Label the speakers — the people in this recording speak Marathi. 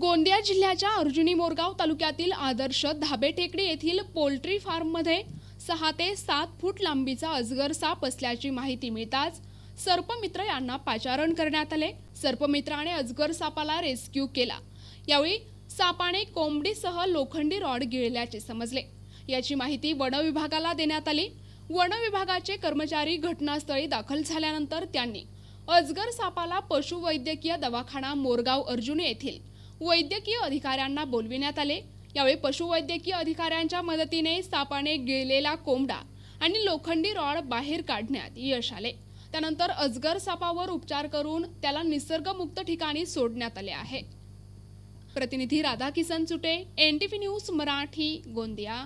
Speaker 1: गोंदिया जिल्ह्याच्या अर्जुनी मोरगाव तालुक्यातील आदर्श धाबे टेकडी येथील पोल्ट्री फार्ममध्ये सहा ते सात फूट लांबीचा अजगर साप असल्याची माहिती मिळताच सर्पमित्र यांना पाचारण करण्यात आले. सर्पमित्राने अजगर सापाला रेस्क्यू केला. यावेळी सापाने कोंबडीसह लोखंडी रॉड गिळल्याचे समजले. याची माहिती वनविभागाला देण्यात आली. वनविभागाचे कर्मचारी घटनास्थळी दाखल झाल्यानंतर त्यांनी अजगर सापाला पशुवैद्यकीय दवाखाना मोरगाव अर्जुनी येथील वैद्यकीय अधिकाऱ्यांना बोलविण्यात आले. यावेळी पशुवैद्यकीय अधिकाऱ्यांच्या मदतीने सापाने गिळलेला कोंबडा आणि लोखंडी रॉड बाहेर काढण्यात यश आले. त्यानंतर अजगर सापावर उपचार करून त्याला निसर्गमुक्त ठिकाणी सोडण्यात आले आहे. प्रतिनिधी Radha Kisan Chute N T V news Marathi Gondia.